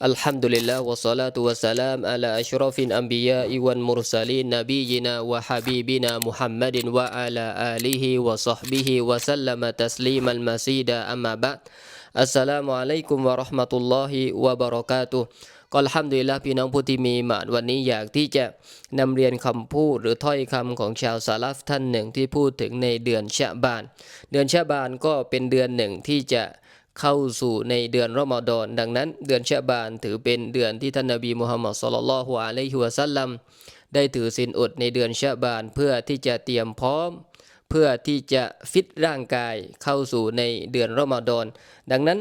الحمد لله والصلاة والسلام على أشرف الأنبياء والمرسلين نبينا وحبيبنا محمد وعلى آله وصحبه وسلم تسليما مزيدا أما بعد السلام عليكم ورحمة الله وبركاته ก็อัลฮัมดุลิลละพี่น้องผู้ที่มีหมานวันนี้อยากที่จะนำเรียนคำพูดหรือถ้อยคำของชาวซาลฟท่านหนึ่งที่พูดถึงในเดือนชะบาน เดือนชะบานก็เป็นเดือนหนึ่งที่จะ เข้าสู่ในเดือนรอมฎอนดังนั้น เดือนชะบานถือเป็นเดือนที่ท่านนบีมุฮัมมัดสุลลัลฮุอะลัยฮิวะสัลลัมได้ถือศีลอดในเดือนชะบานเพื่อที่จะเตรียมพร้อม เพื่อที่จะฟิตร่างกายเข้าสู่ในเดือนรอมฎอนดังนั้น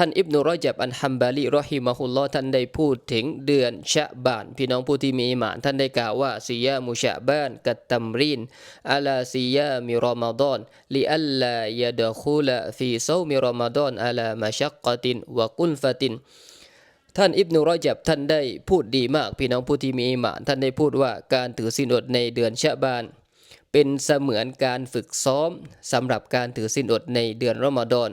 ท่านอิบนุรอจับอันฮัมบาลีรอฮิมะฮุลลอฮ์ท่านได้พูดถึงเดือนชะบาน พี่น้องผู้ที่มีอิหมาน ท่านได้กล่าวว่าซียามุชะบานกัตตัมรินอาลาซียามิรอมฎอนลิอัลลายะดะคูลฟีซามิรอมฎอนอาลามะชักกะตินวะกุลฟะตินท่านอิบนุรอจับท่านได้พูดดีมาก พี่น้องผู้ที่มีอิหมานท่านได้พูดว่าการถือศีลอดในเดือนชะบานเป็นเสมือนการฝึกซ้อมสำหรับการถือศีลอดในเดือนรอมฎอน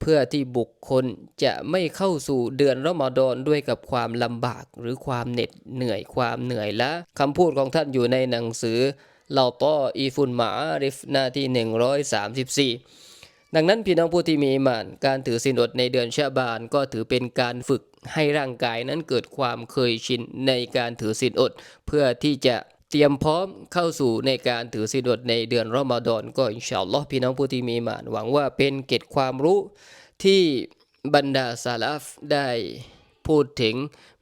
เพื่อที่บุคคลจะไม่เข้าสู่เดือนรอมฎอนด้วยกับความลำบากหรือความเหน็ดเหนื่อยความเหนื่อยล้าคำพูดของท่านอยู่ในหนังสือเล่าต้ออีฟุนหมาริฟหน้าที่ 134 ดังนั้นพี่น้องผู้ที่มีมานการถือศีลอดในเดือนชาบานก็ถือเป็นการฝึกให้ร่างกายนั้นเกิดความเคยชินในการถือศีลอด เพื่อที่จะ เตรียมพร้อมเข้าสู่ในการถือศีลอดในเดือนรอมฎอนก็อินชาอัลลอฮ์พี่น้องผู้ที่มีมาน หวังว่าเป็นเกร็ดความรู้ที่บรรดาซาลฟได้พูดถึง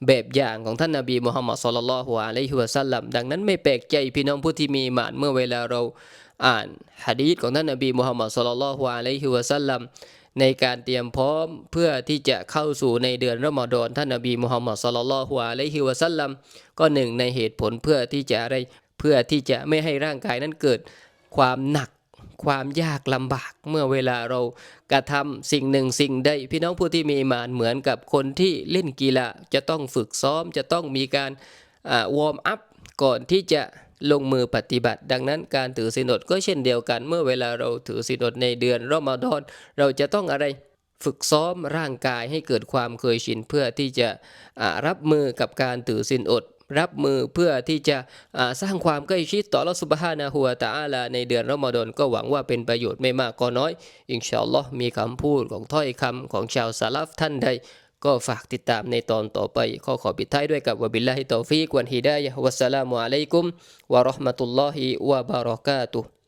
แบบอย่างของท่านนบีมุฮัมมัดสุลลัลฮุอะลัยฮิวะสัลลัมดังนั้นไม่แปลกใจพี่น้องผู้ที่มีมานเมื่อเวลาเราอ่านฮะดีษของท่านนบีมุฮัมมัดสุลลัลฮุอะลัยฮิวะสัลลัม ในการเตรียมพร้อมเพื่อที่จะเข้าสู่ในเดือนรอมฎอนท่านนบีมุฮัมมัดสุลลัลลอฮุอะลัยฮิวะสัลลัมก็หนึ่งในเหตุผลเพื่อที่จะอะไรเพื่อที่จะไม่ให้ร่างกายนั้นเกิดความหนักความยากลำบากเมื่อเวลาเรากระทำสิ่งหนึ่งสิ่งใดพี่น้องผู้ที่มีมานเหมือนกับคนที่เล่นกีฬาจะต้องฝึกซ้อมจะต้องมีการวอร์มอัพก่อนที่จะ ลงมือปฏิบัติ ดังนั้นการถือศีลอดก็เช่นเดียวกัน เมื่อเวลาเราถือศีลอดในเดือนรอมฎอนเราจะต้องอะไรฝึกซ้อมร่างกายให้เกิดความเคยชินเพื่อที่จะรับมือกับการถือศีลอด รับมือเพื่อที่จะสร้างความใกล้ชิดต่อลอสุบฮานะฮัวตาอาลาในเดือนรอมฎอนก็หวังว่าเป็นประโยชน์ไม่มากก็น้อย อินชาอัลลอฮ์มีคำพูดของถ้อยคำของชาวซาลฟท่านใด ก็ฝากติดตามในตอนต่อไปขอขอปิดท้ายด้วยกับวบิลลาฮิตอฟีกวันฮิดายะฮ์วัสสลามุอะลัยกุมวะเราะห์มะตุลลอฮิวะบารอกาตุฮ์